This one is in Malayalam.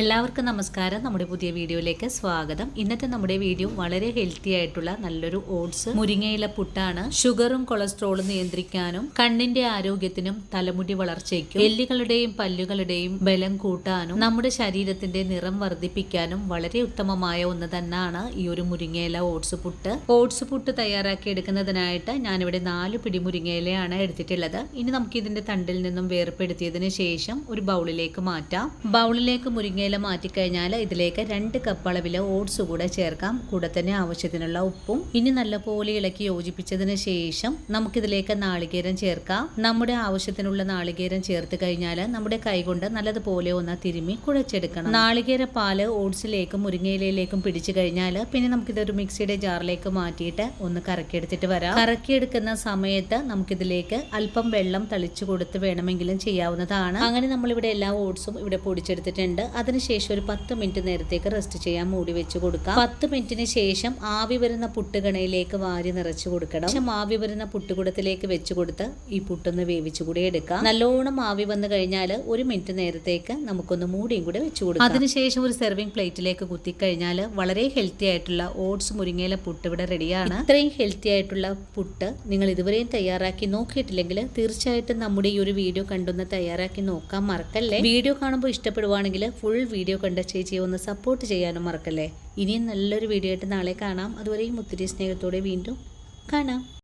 എല്ലാവർക്കും നമസ്കാരം. നമ്മുടെ പുതിയ വീഡിയോയിലേക്ക് സ്വാഗതം. ഇന്നത്തെ നമ്മുടെ വീഡിയോ വളരെ ഹെൽത്തി ആയിട്ടുള്ള നല്ലൊരു ഓട്സ് മുരിങ്ങയില പുട്ടാണ്. ഷുഗറും കൊളസ്ട്രോളും നിയന്ത്രിക്കാനും കണ്ണിന്റെ ആരോഗ്യത്തിനും തലമുടി വളർച്ചയ്ക്കും എല്ലുകളുടെയും പല്ലുകളുടെയും ബലം കൂട്ടാനും നമ്മുടെ ശരീരത്തിന്റെ നിറം വർദ്ധിപ്പിക്കാനും വളരെ ഉത്തമമായ ഒന്ന് തന്നെയാണ് ഈ ഒരു മുരിങ്ങയില ഓട്സ് പുട്ട്. ഓട്സ് പുട്ട് തയ്യാറാക്കി എടുക്കുന്നതിനായിട്ട് ഞാനിവിടെ നാല് പിടി മുരിങ്ങയിലയാണ് എടുത്തിട്ടുള്ളത്. ഇനി നമുക്ക് ഇതിന്റെ തണ്ടിൽ നിന്നും വേർപ്പെടുത്തിയതിനു ശേഷം ഒരു ബൗളിലേക്ക് മാറ്റാം. ബൗളിലേക്ക് മുരിങ്ങയില മാറ്റിക്കഴിഞ്ഞാൽ ഇതിലേക്ക് രണ്ട് കപ്പ് അളവിലെ ഓട്സ് കൂടെ ചേർക്കാം. കൂടെ തന്നെ ആവശ്യത്തിനുള്ള ഉപ്പും. ഇനി നല്ലപോലെ ഇളക്കി യോജിപ്പിച്ചതിന് ശേഷം നമുക്കിതിലേക്ക് നാളികേരം ചേർക്കാം. നമ്മുടെ ആവശ്യത്തിനുള്ള നാളികേരം ചേർത്ത് കഴിഞ്ഞാൽ നമ്മുടെ കൈകൊണ്ട് നല്ലതുപോലെ ഒന്ന് തിരുമി കുഴച്ചെടുക്കണം. നാളികേര പാൽ ഓട്സിലേക്കും മുരിങ്ങയിലയിലേക്കും പിടിച്ചു കഴിഞ്ഞാൽ പിന്നെ നമുക്കിതൊരു മിക്സിയുടെ ജാറിലേക്ക് മാറ്റിയിട്ട് ഒന്ന് കറക്കിയെടുത്തിട്ട് വരാം. കറക്കിയെടുക്കുന്ന സമയത്ത് നമുക്കിതിലേക്ക് അല്പം വെള്ളം തളിച്ചു കൊടുത്ത് വേണമെങ്കിലും ചെയ്യാവുന്നതാണ്. അങ്ങനെ നമ്മളിവിടെ എല്ലാ ഓട്സും ഇവിടെ പൊടിച്ചെടുത്തിട്ടുണ്ട്. അതിനുശേഷം ഒരു പത്ത് മിനിറ്റ് നേരത്തേക്ക് റെസ്റ്റ് ചെയ്യാൻ മൂടി വെച്ച് കൊടുക്കാം. പത്ത് മിനിറ്റിന് ശേഷം ആവി വരുന്ന പുട്ടുകണയിലേക്ക് വാരി നിറച്ചു കൊടുക്കണം. ശേഷം ആവി വരുന്ന പുട്ടുകുടത്തിലേക്ക് വെച്ച് കൊടുത്ത് ഈ പുട്ടൊന്ന് വേവിച്ചു കൂടി എടുക്കാം. നല്ലോണം ആവി വന്നു കഴിഞ്ഞാൽ ഒരു മിനിറ്റ് നേരത്തേക്ക് നമുക്കൊന്ന് മൂടിയും കൂടെ വെച്ച് കൊടുക്കാം. അതിനുശേഷം ഒരു സെർവിങ് പ്ലേറ്റിലേക്ക് കുത്തിക്കഴിഞ്ഞാൽ വളരെ ഹെൽത്തി ആയിട്ടുള്ള ഓട്സ് മുരിങ്ങയിലെ പുട്ട് ഇവിടെ റെഡിയാണ് ഇത്രയും ഹെൽത്തി ആയിട്ടുള്ള പുട്ട് നിങ്ങൾ ഇതുവരെയും തയ്യാറാക്കി നോക്കിയിട്ടില്ലെങ്കിൽ തീർച്ചയായിട്ടും നമ്മുടെ ഈ ഒരു വീഡിയോ കണ്ടൊന്ന് തയ്യാറാക്കി നോക്കാൻ മറക്കല്ലേ? വീഡിയോ കാണുമ്പോൾ ഇഷ്ടപ്പെടുവാണെങ്കിൽ ഫുൾ വീഡിയോ കണ്ട ചേച്ചിയെ ഒന്ന് സപ്പോർട്ട് ചെയ്യാനും മറക്കല്ലേ? ഇനിയും നല്ലൊരു വീഡിയോ ആയിട്ട് നാളെ കാണാം. അതുവരെയും ഒത്തിരി സ്നേഹത്തോടെ വീണ്ടും കാണാം.